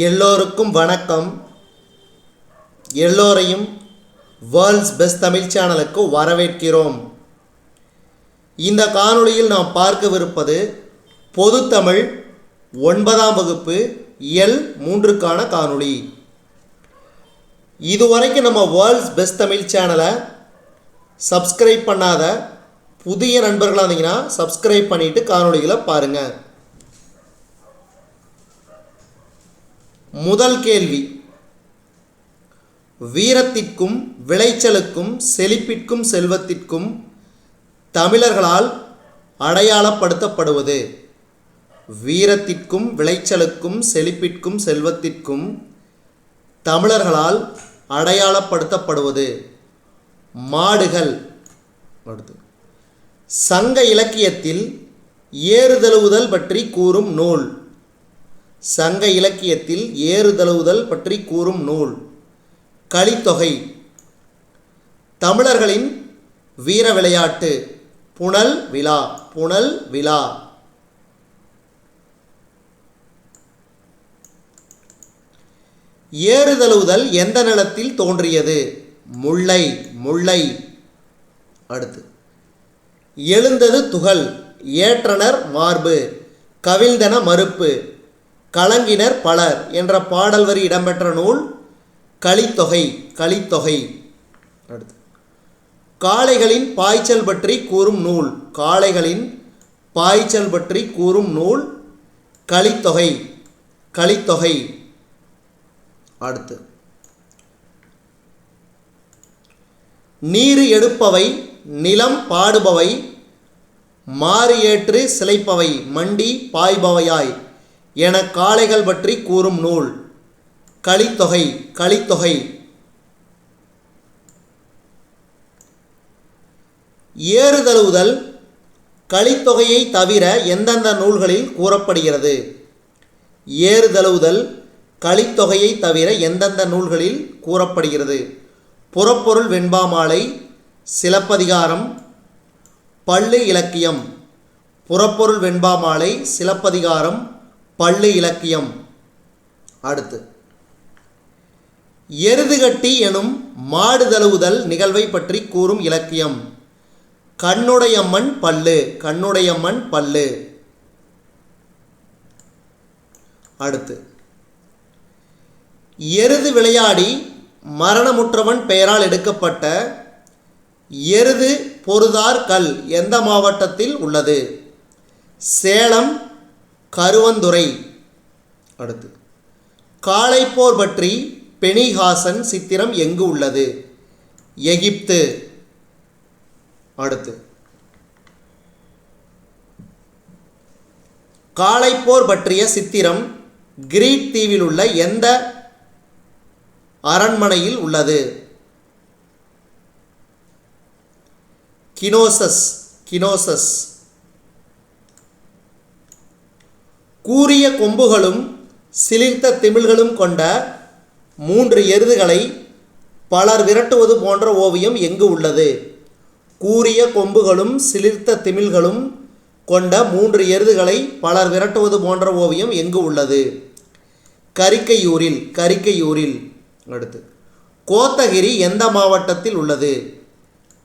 எல்லோருக்கும் வணக்கம். எல்லோரையும் வேர்ல்ட்ஸ் பெஸ்ட் தமிழ் சேனலுக்கு வரவேற்கிறோம். இந்த காணொளியில் நாம் பார்க்கவிருப்பது பொதுத்தமிழ் ஒன்பதாம் வகுப்பு எல் மூன்றுக்கான காணொளி. இதுவரைக்கும் நம்ம வேர்ல்ட்ஸ் பெஸ்ட் தமிழ் சேனலை சப்ஸ்கிரைப் பண்ணாத புதிய நண்பர்களாக இருந்தீங்கன்னா சப்ஸ்கிரைப் பண்ணிவிட்டு காணொளிகளை பாருங்கள் முதல் கேள்வி. வீரத்திற்கும் விளைச்சலுக்கும் செழிப்பிற்கும் செல்வத்திற்கும் தமிழர்களால் அடையாளப்படுத்தப்படுவது வீரத்திற்கும் விளைச்சலுக்கும் செழிப்பிற்கும் செல்வத்திற்கும் தமிழர்களால் அடையாளப்படுத்தப்படுவது மாடுகள். அடுத்து. சங்க இலக்கியத்தில் ஏறுதழுவுதல் பற்றி கூறும் நூல். சங்க இலக்கியத்தில் ஏறுதழுவுதல் பற்றி கூறும் நூல். கலித்தொகை தமிழர்களின் வீர விளையாட்டு. புனல் விழா புனல் விழா. ஏறுதழுவுதல் எந்த நிலத்தில் தோன்றியது? முல்லை முல்லை. அடுத்து. எழுந்தது துகள் ஏற்றனர் மார்பு. கவிழ்ந்தன மறுப்பு. கலங்கினர் பலர் என்ற பாடல் வரி இடம்பெற்ற நூல் கலித்தொகை கலித்தொகை அடுத்து. காளைகளின் பாய்ச்சல் பற்றி கூறும் நூல் காளைகளின் பாய்ச்சல் பற்றி கூறும் நூல் கலித்தொகை கலித்தொகை அடுத்து. நீர் எடுப்பவை நிலம் பாடுபவை மாறு ஏற்று சிலைப்பவை மண்டி பாய்பவையாய். என காளைகள் பற்றி கூறும் நூல். களித்தொகை களித்தொகை. ஏறுதழுவுதல் களித்தொகையை தவிர எந்தெந்த நூல்களில் கூறப்படுகிறது? ஏறுதழுவுதல் களித்தொகையை தவிர எந்தெந்த நூல்களில் கூறப்படுகிறது? புறப்பொருள் வெண்பாமாலை சிலப்பதிகாரம். பள்ளு இலக்கியம். புறப்பொருள் வெண்பாமாலை சிலப்பதிகாரம். பள்ளு இலக்கியம். அடுத்து. எருதுகட்டி எனும் மாடு தழுவுதல் நிகழ்வை பற்றி கூறும் இலக்கியம். கண்ணுடையம்மன் பல்லு கண்ணுடையம்மன் பல்லு. அடுத்து. எருது விளையாடி மரணமுற்றவன் பெயரால் எடுக்கப்பட்ட எருது பொருதார் கல் எந்த மாவட்டத்தில் உள்ளது? சேலம் கருவந்துறை. அடுத்து. காளைப்போர் பற்றி பெனிஹாசன் சித்திரம் எங்கு உள்ளது? எகிப்து. அடுத்து. காளைப்போர் பற்றிய சித்திரம் கிரீட் தீவில் உள்ள எந்த அரண்மனையில் உள்ளது? கினோசஸ். கினோசஸ். கூரிய கொம்புகளும் சிலிர்த்த திமிழ்களும் கொண்ட மூன்று எருதுகளை பலர் விரட்டுவது போன்ற ஓவியம் எங்கு உள்ளது? கூரிய கொம்புகளும் சிலிர்த்த திமிழ்களும் கொண்ட மூன்று எருதுகளை பலர் விரட்டுவது போன்ற ஓவியம் எங்கு உள்ளது? கரிக்கையூரில் கரிக்கையூரில். அடுத்து கோத்தகிரி எந்த மாவட்டத்தில் உள்ளது?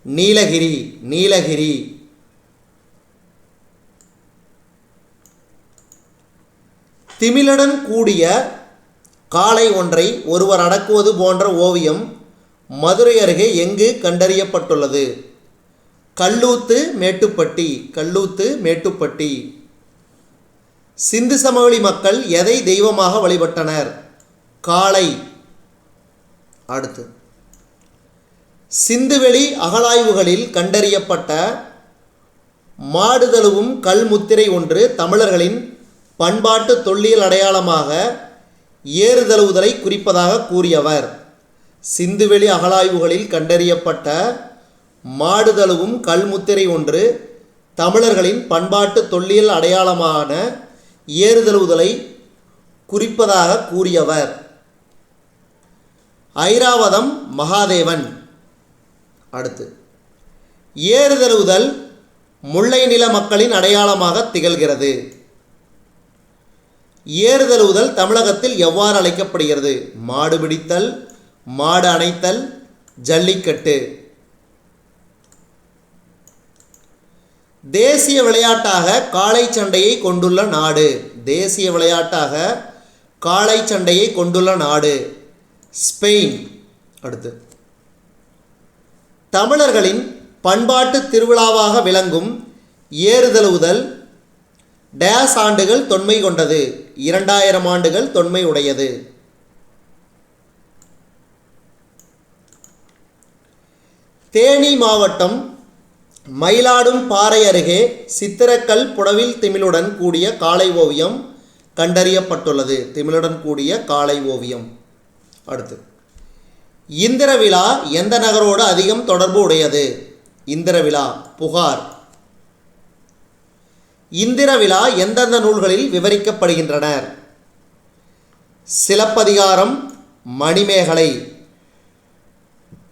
நீலகிரி நீலகிரி. திமிழுடன் கூடிய காளை ஒன்றை ஒருவர் அடக்குவது போன்ற ஓவியம் மதுரை அருகே எங்கு கண்டறியப்பட்டுள்ளது? கல்லூத்து மேட்டுப்பட்டி. கல்லூத்து மேட்டுப்பட்டி. சிந்து சமவெளி மக்கள் எதை தெய்வமாக வழிபட்டனர்? காளை. அடுத்து. சிந்துவெளி அகழாய்வுகளில் கண்டறியப்பட்ட மாடுதழுவும் கல் முத்திரை ஒன்று தமிழர்களின் பண்பாட்டு தொல்லியல் அடையாளமாக ஏறுதழுவுதலை குறிப்பதாக கூறியவர். சிந்துவெளி அகழாய்வுகளில் கண்டறியப்பட்ட மாடுதழுவும் கல்முத்திரை ஒன்று தமிழர்களின் பண்பாட்டு தொல்லியல் அடையாளமான ஏறுதழுவுதலை குறிப்பதாக கூறியவர். ஐராவதம் மகாதேவன். அடுத்து ஏறுதழுவுதல் முல்லை நில மக்களின் அடையாளமாக திகழ்கிறது. ஏறுதழுவுதல் தமிழகத்தில் எவ்வாறு அழைக்கப்படுகிறது? மாடு பிடித்தல் மாடு அணைத்தல் ஜல்லிக்கட்டு. தேசிய விளையாட்டாக காளை சண்டையை கொண்டுள்ள நாடு. தேசிய விளையாட்டாக காளை சண்டையை கொண்டுள்ள நாடு. ஸ்பெயின். அடுத்து. தமிழர்களின் பண்பாட்டு திருவிழாவாக விளங்கும் ஏறுதழுவுதல் டேஸ் ஆண்டுகள் தொன்மை கொண்டது இரண்டாயிரம் ஆண்டுகள் தொன்மை உடையது. தேனி மாவட்டம் மயிலாடும் பாறை அருகே சித்திரக்கல் புடவில் திமிழுடன் கூடிய காலை ஓவியம் கண்டறியப்பட்டுள்ளது. திமிழுடன் கூடிய காலை ஓவியம். அடுத்து இந்திர விழா எந்த நகரோடு அதிகம் தொடர்பு உடையது? இந்திர விழா புகார். இந்திர விழா எந்தெந்த நூல்களில் விவரிக்கப்படுகின்றனர்? சிலப்பதிகாரம் மணிமேகலை.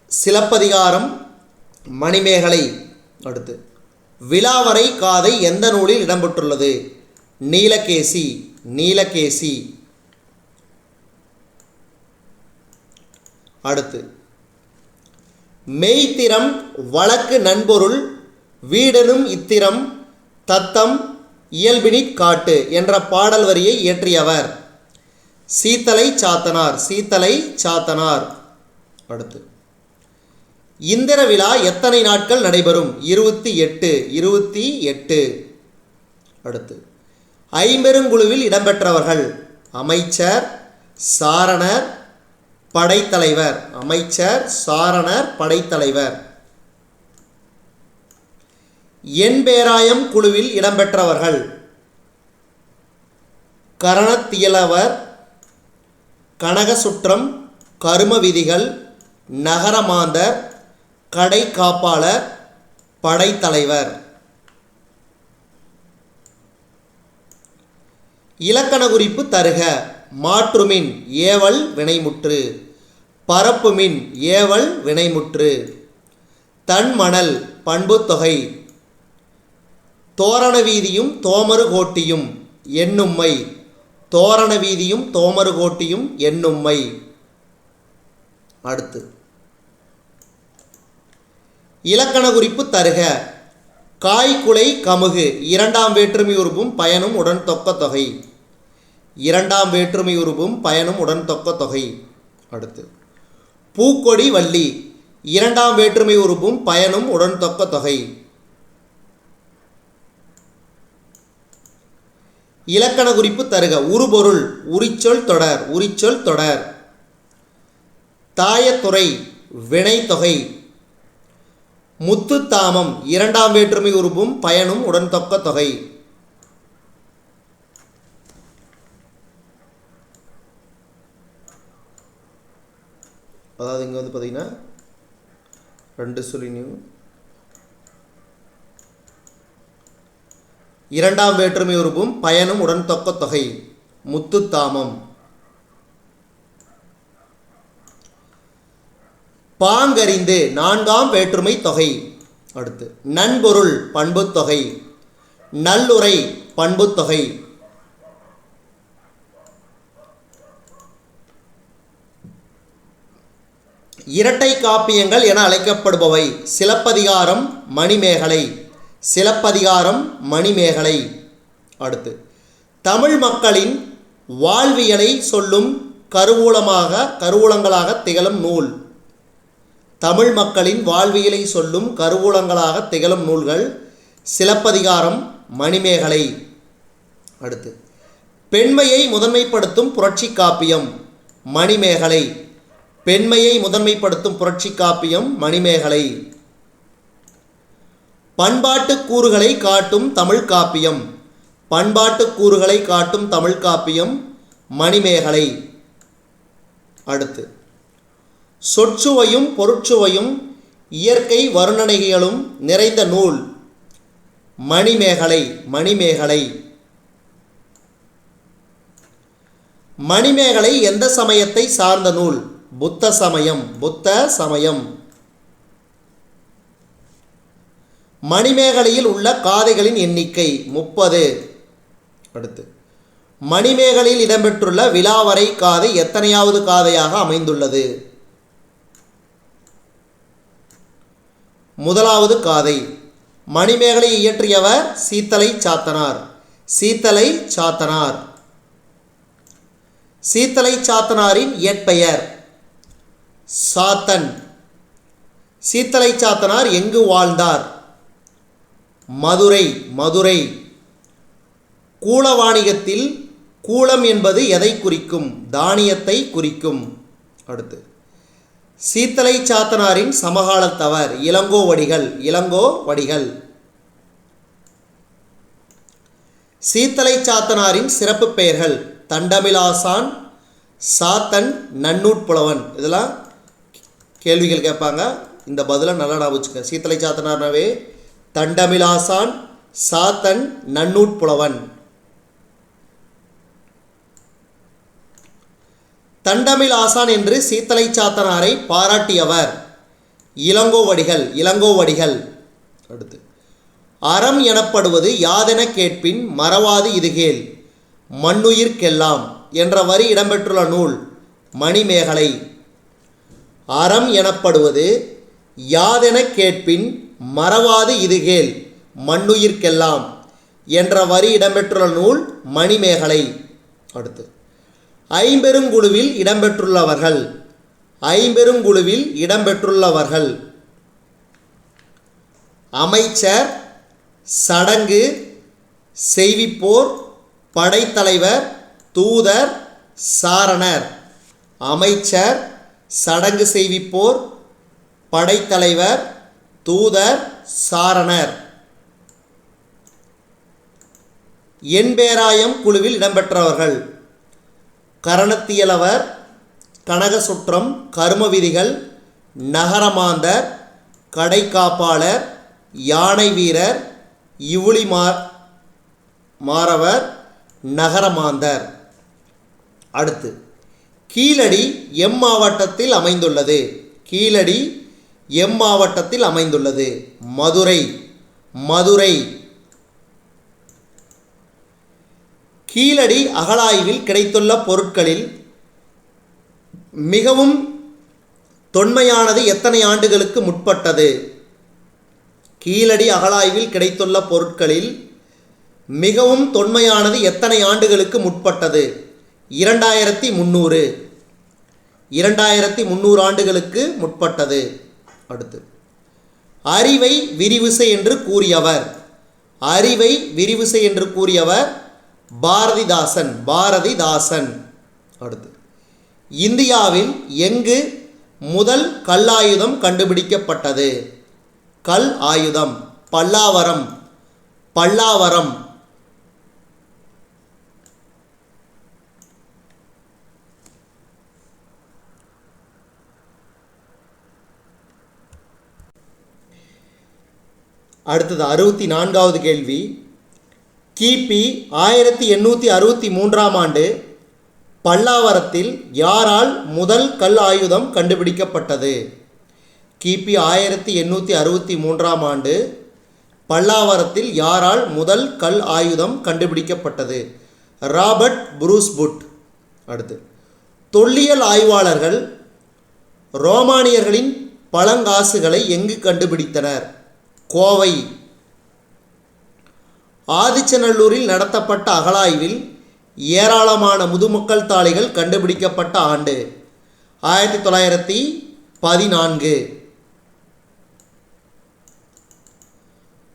சிலப்பதிகாரம் மணிமேகலை. அடுத்து விழாவரை காதை எந்த நூலில் இடம்பெற்றுள்ளது? நீலகேசி நீலகேசி. அடுத்து மெய்த்திரம் வழக்கு நண்பொருள் வீடனும் இத்திரம் தத்தம் இயல்பினிக் காட்டு என்ற பாடல் வரியை இயற்றியவர். சீத்தலை சாத்தனார் சீத்தலை சாத்தனார். அடுத்து. இந்திர விழா எத்தனை நாட்கள் நடைபெறும்? இருபத்தி எட்டு இருபத்தி எட்டு. அடுத்து. ஐம்பெருங்குழுவில் இடம்பெற்றவர்கள். அமைச்சர் சாரணர் படைத்தலைவர். அமைச்சர் சாரணர் படைத்தலைவர். என்பேராயம் குழுவில் இடம்பெற்றவர்கள். கரணத்தியலவர் கனகசுற்றம் கரும விதிகள் நகரமாந்தர் கடை காப்பாளர் படைத்தலைவர். இலக்கண குறிப்பு தருக. மாற்றுமின் ஏவல் வினைமுற்று. பரப்புமின் ஏவல் வினைமுற்று. தன்மணல் பண்புத்தொகை தோரண வீதியும் தோமரு கோட்டியும் எண்ணும்மை தோரண வீதியும் தோமரு கோட்டியும் எண்ணும்மை அடுத்து. இலக்கண குறிப்பு தருக. காய்குலை கமுகு இரண்டாம் வேற்றுமை உருவும் பயனும் உடன் தொக்க தொகை. இரண்டாம் வேற்றுமை உருவும் பயனும் உடன் தொக்க தொகை. அடுத்து. பூக்கொடி வள்ளி இரண்டாம் வேற்றுமை உருவும் பயனும் உடன் தொக்க தொகை. இலக்கண குறிப்பு தருக. உருபொருள் உரிச்சொல் தொடர் உரிச்சொல் தொடர். தாயத்துறை வினைத்தொகை. முத்துத்தாமம் இரண்டாம் வேற்றுமை உருபும் பயனும் உடன்தொக்க தொகை. அதாவது இங்கே வந்து பார்த்தீங்கன்னா ரெண்டு சொல்லினியும் இரண்டாம் வேற்றுமை உருவும் பயனும் உடன் தொக்க தொகை. முத்துத்தாமம் பாங்கறிந்து நான்காம் வேற்றுமை தொகை. அடுத்து நண்பொருள் பண்புத்தொகை நல்லுரை பண்புத்தொகை இரட்டை காப்பியங்கள் என அழைக்கப்படுபவை. சிலப்பதிகாரம் மணிமேகலை. சிலப்பதிகாரம் மணிமேகலை. அடுத்து தமிழ் மக்களின் வாழ்வியலை சொல்லும் கருவூலமாக கருவூலங்களாக திகழும் நூல். தமிழ் மக்களின் வாழ்வியலை சொல்லும் கருவூலங்களாக திகழும் நூல்கள் சிலப்பதிகாரம் மணிமேகலை. அடுத்து பெண்மையை முதன்மைப்படுத்தும் புரட்சி காப்பியம் மணிமேகலை. பெண்மையை முதன்மைப்படுத்தும் புரட்சி காப்பியம் மணிமேகலை. பண்பாட்டு கூறுகளை காட்டும் தமிழ் காப்பியம். பண்பாட்டு கூறுகளை காட்டும் தமிழ் காப்பியம். மணிமேகலை. அடுத்து. சொற்சுவையும் பொருட்சுவையும் இயற்கை வருணனைகளும் நிறைந்த நூல். மணிமேகலை மணிமேகலை. மணிமேகலை எந்த சமயத்தை சார்ந்த நூல்? புத்த சமயம் புத்த சமயம். மணிமேகலையில் உள்ள காதைகளின் எண்ணிக்கை முப்பது. அடுத்து. மணிமேகலையில் இடம்பெற்றுள்ள விழாவரை காதை எத்தனையாவது காதையாக அமைந்துள்ளது? முதலாவது காதை. மணிமேகலை இயற்றியவர் சீத்தலை சாத்தனார். சீத்தலை சாத்தனார். சீத்தலை சாத்தனாரின் இயற்பெயர் சாத்தன். சீத்தலை சாத்தனார் எங்கு வாழ்ந்தார்? மதுரை மதுரை. கூளவாணிகத்தில் கூலம் என்பது எதை குறிக்கும்? தானியத்தை குறிக்கும். அடுத்து. சீத்தலை சாத்தனாரின் சமகாலத்தவர் இளங்கோ வடிகள். சீத்தலை சாத்தனாரின் சிறப்பு பெயர்கள் தண்டமிலாசான் சாத்தன் நன்னூட்புலவன் இதெல்லாம் கேள்விகள் கேட்பாங்க. இந்த பதிலை நல்லா நான் வச்சுக்க சீத்தலை சாத்தனார்னாவே தண்டமிலாசான் சாத்தன் நன்னூட்புலவன் தண்டமிலாசான் என்று சீத்தலை சாத்தனாரை பாராட்டியவர். இளங்கோவடிகள் இளங்கோவடிகள். அடுத்து அறம் எனப்படுவது யாதென கேட்பின் மறவாது இதுகேல் மண்ணுயிர்க்கெல்லாம் என்ற வரி இடம்பெற்றுள்ள நூல் மணிமேகலை. அறம் எனப்படுவது யாதென கேட்பின் மறவாது இதுகேல் மண்ணுயிர்க்கெல்லாம். என்ற வரி இடம்பெற்றுள்ள நூல் மணிமேகலை. அடுத்து ஐம்பெருங்குழுவில் இடம்பெற்றுள்ளவர்கள். ஐம்பெருங்குழுவில் இடம்பெற்றுள்ளவர்கள். அமைச்சர் சடங்கு செய்விப்போர் படைத்தலைவர் தூதர் சாரணர். அமைச்சர் சடங்கு செய்விப்போர் படைத்தலைவர் தூதர் சாரணர். எண்பேராயம் குழுவில் இடம்பெற்றவர்கள். கரணத்தியலவர் கனகசுற்றம் கரும விதிகள் நகரமாந்தர் கடைக்காப்பாளர் யானை வீரர் இவுளி மாறவர் நகரமாந்தர். அடுத்து கீழடி எம் மாவட்டத்தில் அமைந்துள்ளது. கீழடி எம் மாவட்டத்தில் அமைந்துள்ளது. மதுரை மதுரை. கீழடி அகழாய்வில் கிடைத்துள்ள பொருட்களில் மிகவும் தொன்மையானது எத்தனை ஆண்டுகளுக்கு முற்பட்டது? கீழடி அகழாய்வில் கிடைத்துள்ள பொருட்களில் மிகவும் தொன்மையானது எத்தனை ஆண்டுகளுக்கு முற்பட்டது? இரண்டாயிரத்தி முந்நூறு இரண்டாயிரத்தி முந்நூறு ஆண்டுகளுக்கு முற்பட்டது. அடுத்து. அறிவை விரிவுசை என்று கூறியவர். அறிவை விரிவுசை என்று கூறியவர் பாரதிதாசன் பாரதிதாசன். அடுத்து. இந்தியாவில் எங்கு முதல் கல்லாயுதம் கண்டுபிடிக்கப்பட்டது? கல் ஆயுதம் பல்லாவரம் பல்லாவரம். அடுத்தது அறுபத்தி நான்காவது கேள்வி. கிபி ஆயிரத்தி எண்ணூற்றி அறுபத்தி மூன்றாம் ஆண்டு பல்லாவரத்தில் யாரால் முதல் கல் ஆயுதம் கண்டுபிடிக்கப்பட்டது? கிபி ஆயிரத்தி எண்ணூற்றி அறுபத்தி மூன்றாம் ஆண்டு பல்லாவரத்தில் யாரால் முதல் கல் ஆயுதம் கண்டுபிடிக்கப்பட்டது? ராபர்ட் புரூஸ்புட் அடுத்து தொல்லியல் ஆய்வாளர்கள் ரோமானியர்களின் பழங்காசுகளை எங்கு கண்டுபிடித்தனர்? கோவை. ஆதிச்சநல்லூரில் நடத்தப்பட்ட அகழாய்வில் ஏராளமான முதுமக்கள் தாளிகள் கண்டுபிடிக்கப்பட்ட ஆண்டு. ஆயிரத்தி தொள்ளாயிரத்தி பதினான்கு.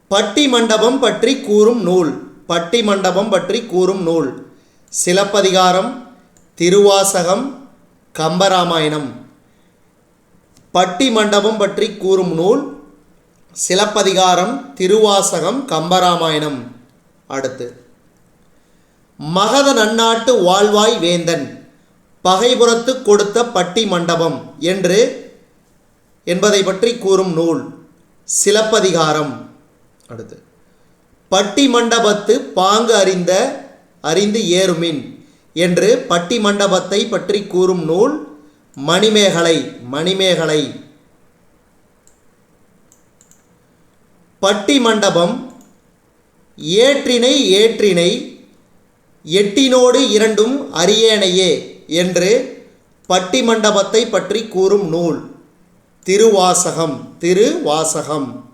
பட்டி மண்டபம் பற்றி கூறும் நூல். பட்டி மண்டபம் பற்றி கூறும் நூல். சிலப்பதிகாரம் திருவாசகம் கம்பராமாயணம். பட்டி மண்டபம் பற்றி கூறும் நூல் சிலப்பதிகாரம் திருவாசகம் கம்பராமாயணம். அடுத்து. மகத நன்னாட்டு வாழ்வாய் வேந்தன் பகைபுறத்து கொடுத்த பட்டி மண்டபம் என்று என்பதை பற்றி கூறும் நூல் சிலப்பதிகாரம். அடுத்து. பட்டி மண்டபத்து பாங்கு அறிந்த அறிந்து ஏறுமின் என்று பட்டி மண்டபத்தை பற்றி கூறும் நூல் மணிமேகலை மணிமேகலை. பட்டி மண்டபம் ஏற்றினை ஏற்றினை எட்டினோடு இரண்டும் அரியணையே என்று பட்டி மண்டபத்தை பற்றி கூறும் நூல். திருவாசகம் திருவாசகம்.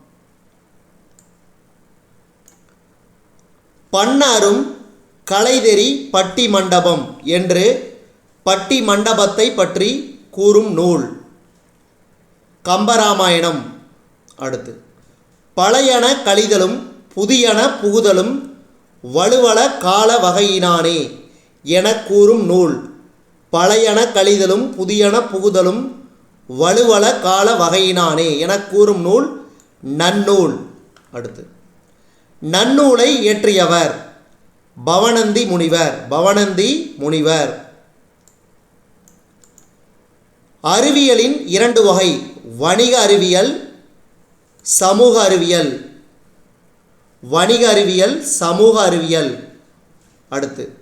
பன்னாரும் கலைதெறி பட்டி மண்டபம் என்று பட்டி மண்டபத்தை பற்றி கூறும் நூல். கம்பராமாயணம். அடுத்து. பழையன கழிதலும் புதியன புகுதலும் வலுவள கால வகையினானே என கூறும் நூல். பழையன கழிதலும் புதியன புகுதலும் வலுவள கால வகையினானே என கூறும் நூல் நன்னூல். அடுத்து. நன்னூலை இயற்றியவர் பவனந்தி முனிவர். பவனந்தி முனிவர். அறிவியலின் இரண்டு வகை. வணிக அறிவியல் சமூக அறிவியல். வணிக அறிவியல் சமூக அறிவியல். அடுத்து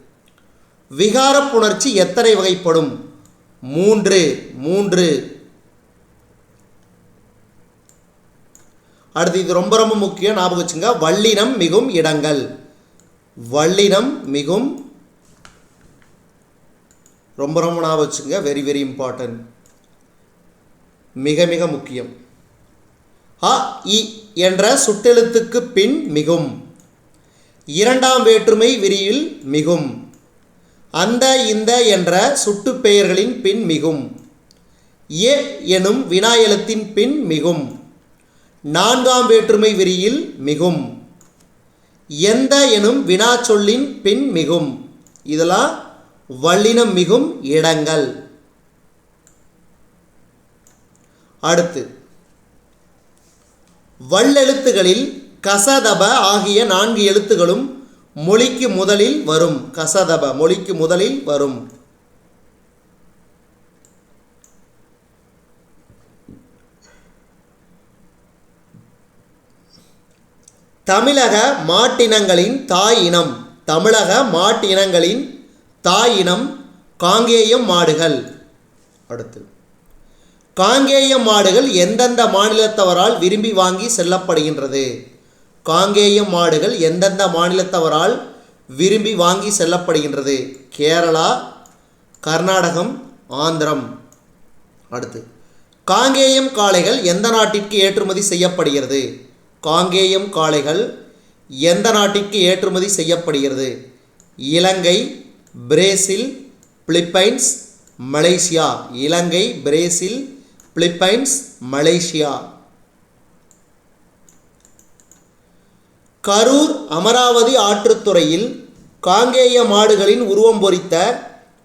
விகார புணர்ச்சி எத்தனை வகைப்படும்? மூன்று மூன்று. அடுத்து இது ரொம்ப ரொம்ப முக்கியம் ஞாபகம் வச்சுங்க. வல்லினம் மிகும் இடங்கள். வல்லினம் மிகும் ரொம்ப ரொம்ப ஞாபகம் வச்சுங்க. வெரி வெரி இம்பார்ட்டன்ட் மிக மிக முக்கியம். அ இ என்ற சுட்டெழுத்துக்கு பின் மிகும். இரண்டாம் வேற்றுமை விரியில் மிகும். அந்த இந்த என்ற சுட்டுப்பெயர்களின் பின் மிகும். ஏ எனும் வினா எழுத்தின் பின் மிகும். நான்காம் வேற்றுமை விரியில் மிகும். எந்த எனும் வினா சொல்லின் பின் மிகும். இதெல்லாம் வல்லினம் மிகும் இடங்கள். அடுத்து வல்லெழுத்துகளில் கசதப ஆகிய நான்கு எழுத்துகளும் மொழிக்கு முதலில் வரும். கசதப மொழிக்கு முதலில் வரும். தமிழக மாட்டினங்களின் தாய் இனம். தமிழக மாட்டினங்களின் தாய் இனம் காங்கேயம் மாடுகள். அடுத்து. காங்கேயம் மாடுகள் எந்தெந்த மாநிலத்தவரால் விரும்பி வாங்கி செல்லப்படுகின்றது? காங்கேயம் மாடுகள் எந்தெந்த மாநிலத்தவரால் விரும்பி வாங்கி செல்லப்படுகின்றது? கேரளா கர்நாடகம் ஆந்திரம். அடுத்து காங்கேயம் காளைகள் எந்த நாட்டிற்கு ஏற்றுமதி செய்யப்படுகிறது? காங்கேயம் காளைகள் எந்த நாட்டிற்கு ஏற்றுமதி செய்யப்படுகிறது? Ilangai Brazil Philippines Malaysia. Ilangai Brazil Philippines Malaysia. Karur Amaravathi ஆற்றுத்துறையில் காங்கேய மாடுகளின் உருவம் பொறித்த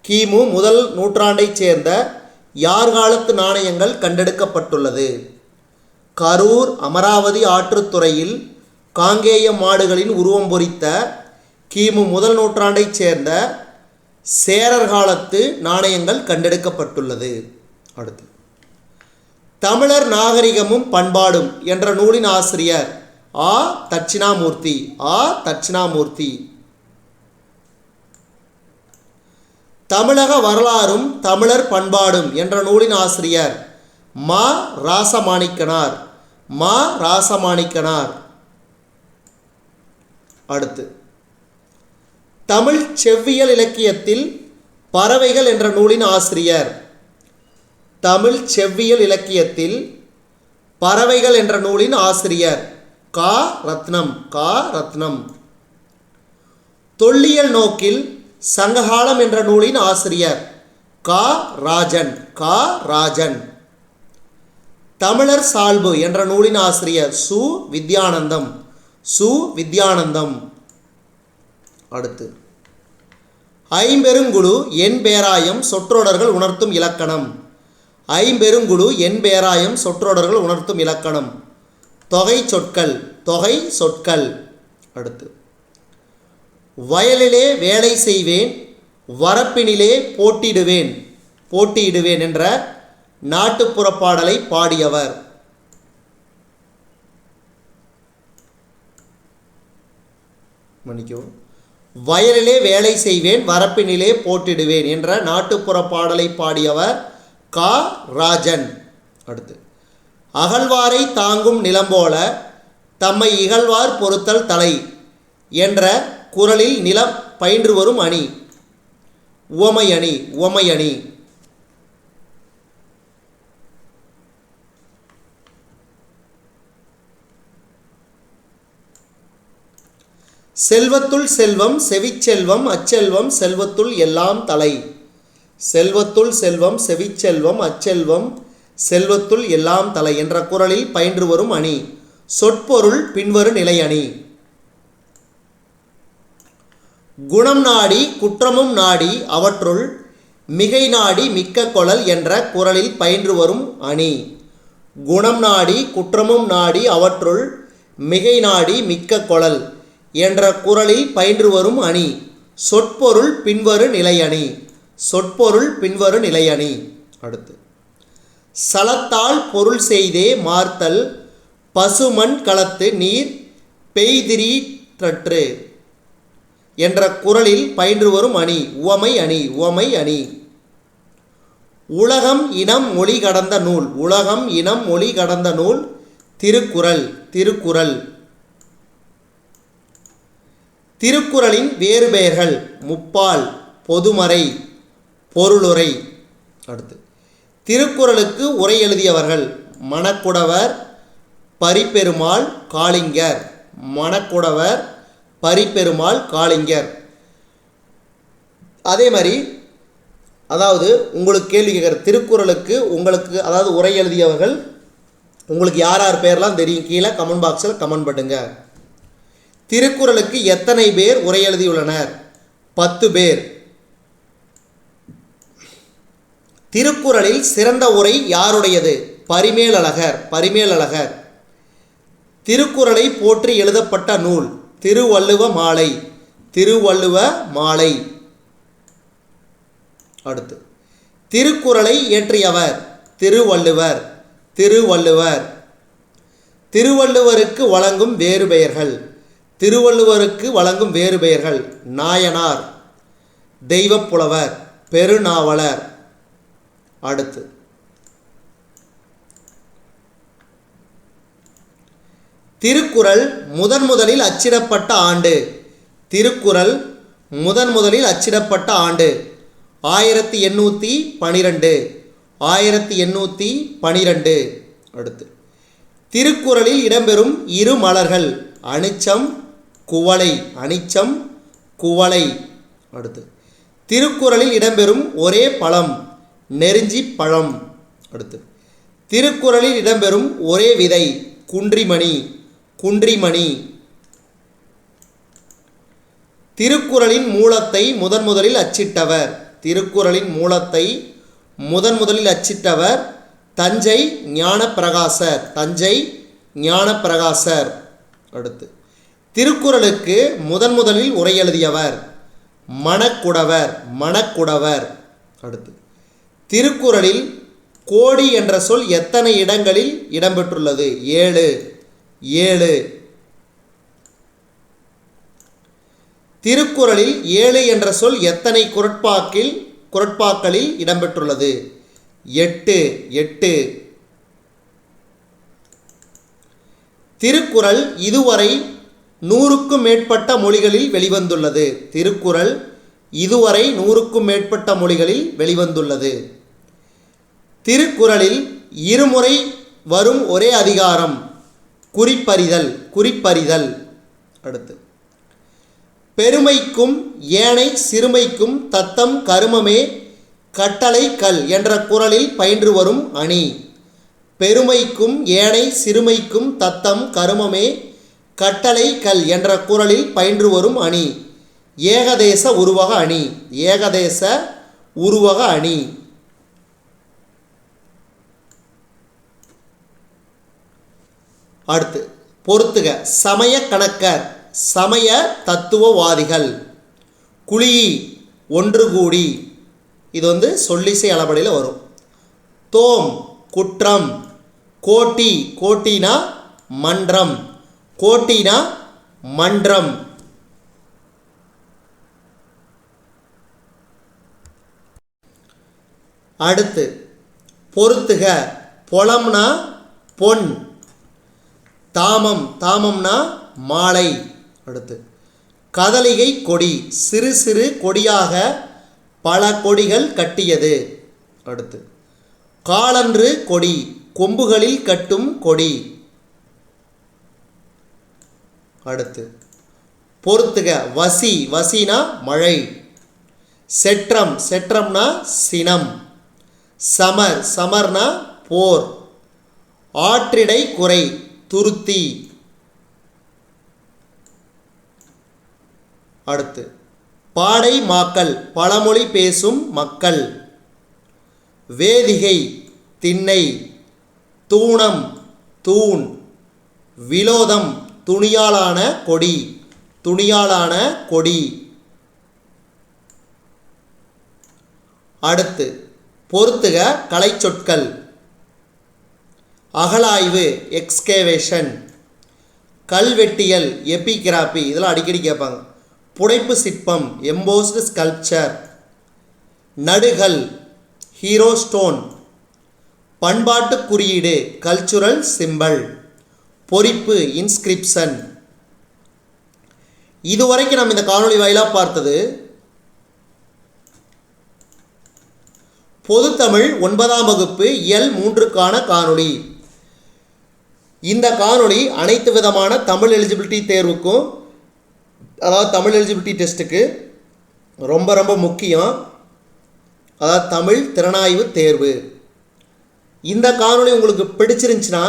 கிமு முதல் நூற்றாண்டைச் சேர்ந்த யார் காலத்து நாணயங்கள் கண்டெடுக்கப்பட்டுள்ளது. கரூர் அமராவதி ஆற்றுத்துறையில் காங்கேய மாடுகளின் உருவம் பொறித்த கிமு முதல் நூற்றாண்டைச் சேர்ந்த சேரர் காலத்து நாணயங்கள் கண்டெடுக்கப்பட்டுள்ளது. அடுத்து. தமிழர் நாகரிகமும் பண்பாடும் என்ற நூலின் ஆசிரியர் ஆ. தட்சிணாமூர்த்தி. ஆ. தட்சிணாமூர்த்தி. தமிழக வரலாறும் தமிழர் பண்பாடும் என்ற நூலின் ஆசிரியர் மா. ராசமாணிக்கனார். மா. ராசமாணிக்கனார். அடுத்து. தமிழ் செவ்வியல் இலக்கியத்தில் பறவைகள் என்ற நூலின் ஆசிரியர் தமிழ் செவ்வியல் இலக்கியத்தில் பறவைகள் என்ற நூலின் ஆசிரியர் கா. ரத்னம் கா. ரத்னம். தொல்லியல் நோக்கில் சங்ககாலம் என்ற நூலின் ஆசிரியர் கா. ராஜன் கா. ராஜன். தமிழர் சால்பு என்ற நூலின் ஆசிரியர் சு. வித்யானந்தம் சு. வித்யானந்தம். அடுத்து ஐம்பெருங்குழு என் பேராயம் சொற்றொடர்கள் உணர்த்தும் இலக்கணம். ஐம்பெருங்குழு என் பேராயம் சொற்றொடர்கள் உணர்த்தும் இலக்கணம். தொகை சொற்கள் தொகை சொற்கள். அடுத்து. வயலிலே வேலை செய்வேன் வரப்பினிலே போட்டியிடுவேன் போட்டியிடுவேன் என்ற நாட்டுப்புற பாடலை பாடியவர். மன்னிக்கவும். வயலிலே வேலை செய்வேன் வரப்பினிலே போட்டிடுவேன் என்ற நாட்டுப்புற பாடலை பாடியவர் கா ராஜன். அடுத்து. அகழ்வாரை தாங்கும் நிலம் போல தம்மை இகழ்வார் பொறுத்தல் தலை என்ற குரலில் நிலம் பயின்று வரும் அணி. உவமை அணி உவமை அணி. செல்வத்துள் செல்வம் செவிச்செல்வம் அச்செல்வம் செல்வத்துள் எல்லாம் தலை. செல்வத்துள் செல்வம் செவிச்செல்வம் அச்செல்வம் செல்வத்துள் எல்லாம் தலை என்ற குரலில் பயின்று வரும் அணி. சொற்பொருள் பின்வரும் நிலை அணி. குணம் நாடி குற்றமும் நாடி அவற்றுள் மிகை நாடி மிக்க கொளல் என்ற குரலில் பயின்று வரும் அணி. குணம் நாடி குற்றமும் நாடி அவற்றுள் மிகை நாடி மிக்க கொளல் என்ற குரலில் பயின்று வரும் அணி. சொற்பொருள் பின்வரு நிலையணி சொற்பொருள் பின்வரு நிலையணி. அடுத்து. சலத்தால் பொருள் செய்தே மார்த்தல் பசுமண் களத்து நீர் பெய்திரீற்றற்று என்ற குரலில் பயின்று வரும் அணி உவமை அணி உவமை அணி. உலகம் இனம் மொழி கடந்த நூல் உலகம் இனம் மொழி கடந்த நூல் திருக்குறள் திருக்குறள். திருக்குறளின் வேறு பெயர்கள் முப்பால் பொதுமறை பொருளுரை. அடுத்து. திருக்குறளுக்கு உரை எழுதியவர்கள் மணக்குடவர் பரிப்பெருமாள் காளிங்கர். மணக்குடவர் பரிப்பெருமாள் காளிங்கர். அதே மாதிரி அதாவது உங்களுக்கு கேள்வி கேட்குற திருக்குறளுக்கு உங்களுக்கு அதாவது உரை எழுதியவர்கள் உங்களுக்கு யார் யார் பேர்லாம் தெரியும் கீழே கமெண்ட் பாக்ஸில் கமெண்ட் பண்ணுங்க. திருக்குறளுக்கு எத்தனை பேர் உரை எழுதியுள்ளனர்? பத்து பேர். திருக்குறளில் சிறந்த உரை யாருடையது? பரிமேலழகர் பரிமேலழகர். திருக்குறளை போற்றி எழுதப்பட்ட நூல் திருவள்ளுவ மாலை திருவள்ளுவ மாலை. அடுத்து திருக்குறளை இயற்றியவர் திருவள்ளுவர் திருவள்ளுவர். திருவள்ளுவருக்கு வழங்கும் வேறு பெயர்கள் திருவள்ளுவருக்கு வழங்கும் வேறு பெயர்கள் நாயனார் தெய்வப்புலவர் பெருநாவலர் அடுத்து. திருக்குறள் முதன் முதலில் அச்சிடப்பட்ட ஆண்டு. திருக்குறள் முதன் முதலில் அச்சிடப்பட்ட ஆண்டு. ஆயிரத்தி எண்ணூற்றி பனிரெண்டு. ஆயிரத்தி எண்ணூற்றி பனிரெண்டு. அடுத்து. திருக்குறளில் இடம்பெறும் இரு மலர்கள். அனிச்சம் குவளை. அனிச்சம் குவளை. அடுத்து. திருக்குறளில் இடம்பெறும் ஒரே பழம். நெருஞ்சி பழம் அடுத்து. திருக்குறளில் இடம்பெறும் ஒரே விதை குன்றிமணி குன்றிமணி. திருக்குறளின் மூலத்தை முதன் முதலில் அச்சிட்டவர். திருக்குறளின் மூலத்தை முதன் முதலில் அச்சிட்டவர் தஞ்சை ஞானப்பிரகாசர். தஞ்சை ஞானப்பிரகாசர். அடுத்து. திருக்குறளுக்கு முதன் முதலில் உரை எழுதியவர் மணக்குடவர் மணக்குடவர். அடுத்து. திருக்குறளில் கோடி என்ற சொல் எத்தனை இடங்களில் இடம்பெற்றுள்ளது? ஏழு. ஏழு. திருக்குறளில் ஏழு என்ற சொல் எத்தனை குரட்பாக்கில் குரட்பாக்களில் இடம்பெற்றுள்ளது? எட்டு. எட்டு. திருக்குறள் இதுவரை நூறுக்கும் மேற்பட்ட மொழிகளில் வெளிவந்துள்ளது. திருக்குறள் இதுவரை நூறுக்கும் மேற்பட்ட மொழிகளில் வெளிவந்துள்ளது. திருக்குறளில் இருமுறை வரும் ஒரே அதிகாரம். குறிப்பறிதல் குறிப்பறிதல். அடுத்து. பெருமைக்கும் ஏனை சிறுமைக்கும் தத்தம் கருமமே கட்டளை கல் என்ற குறளில் பயின்று வரும் அணி. பெருமைக்கும் ஏனை சிறுமைக்கும் தத்தம் கருமமே கட்டளை கல் என்ற குறளில் பயின்று வரும் அணி. ஏகதேச உருவக அணி. ஏகதேச உருவக அணி. அடுத்து பொறுத்துக. சமய கணக்கர் சமய தத்துவவாதிகள். குழி ஒன்று கூடி. இது வந்து சொல்லிசை அளபடியில் வரும். தோம் குற்றம். கோட்டி கோட்டினா மன்றம். கோட்டினா மன்றம். அடுத்து பொறுத்துக. பொலம்னா பொன். தாமம் தாமம்னா மாலை. அடுத்து கதலிகை கொடி சிறு சிறு கொடியாக பல கொடிகள் கட்டியது. அடுத்து காலன்று கொடி கொம்புகளில் கட்டும் கொடி. அடுத்து பொறுத்துக வசி வசினா மழை. செற்றம் செற்றம்னா சினம். சமர் சமர்னா போர். ஆற்றிடை குறை துருத்தி. அடுத்து பாடை மாக்கள் பழமொழி பேசும் மக்கள். வேதிகை திண்ணை தூணம் தூண். விலோதம் துணியாலான கொடி துணியாலான கொடி. அடுத்து பொறுத்துக கலைச்சொற்கள். அகலாய்வு எக்ஸ்கேவேஷன் கல்வெட்டியல் எபிகிராபி இதெல்லாம் அடிக்கடி கேட்பாங்க. புடைப்பு சிற்பம் எம்போஸ்டு ஸ்கல்ப்சர் நடுகல் ஹீரோ ஸ்டோன் பண்பாட்டு குறியீடு கல்ச்சுரல் சிம்பல் பொறிப்பு இன்ஸ்கிரிப்ஷன் இதுவரைக்கும் நம்ம இந்த காணொளி வாயிலாக பார்த்தது பொதுத்தமிழ் ஒன்பதாம் வகுப்பு இயல் மூன்றுக்கான காணொளி. இந்த காணொளி அனைத்து விதமான தமிழ் எலிஜிபிலிட்டி தேர்வுக்கும் அதாவது தமிழ் எலிஜிபிலிட்டி டெஸ்ட்டுக்கு ரொம்ப ரொம்ப முக்கியம். அதாவது தமிழ் திறனாய்வு தேர்வு. இந்த காணொளி உங்களுக்கு பிடிச்சிருந்துச்சுன்னா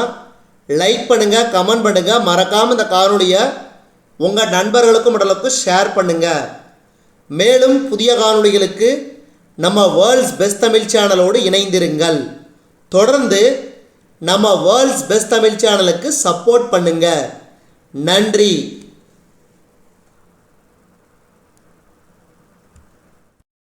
லைக் பண்ணுங்கள் கமெண்ட் பண்ணுங்கள் மறக்காமல் இந்த காணொளியை உங்கள் நண்பர்களுக்கும் உடலுக்கும் ஷேர் பண்ணுங்கள் மேலும் புதிய காணொளிகளுக்கு நம்ம வேர்ல்ட்ஸ் பெஸ்ட் தமிழ் சேனலோடு இணைந்திருங்கள். தொடர்ந்து நம்ம வேர்ல்ட்ஸ் பெஸ்ட் தமிழ் சேனலுக்கு சப்போர்ட் பண்ணுங்கள் நன்றி.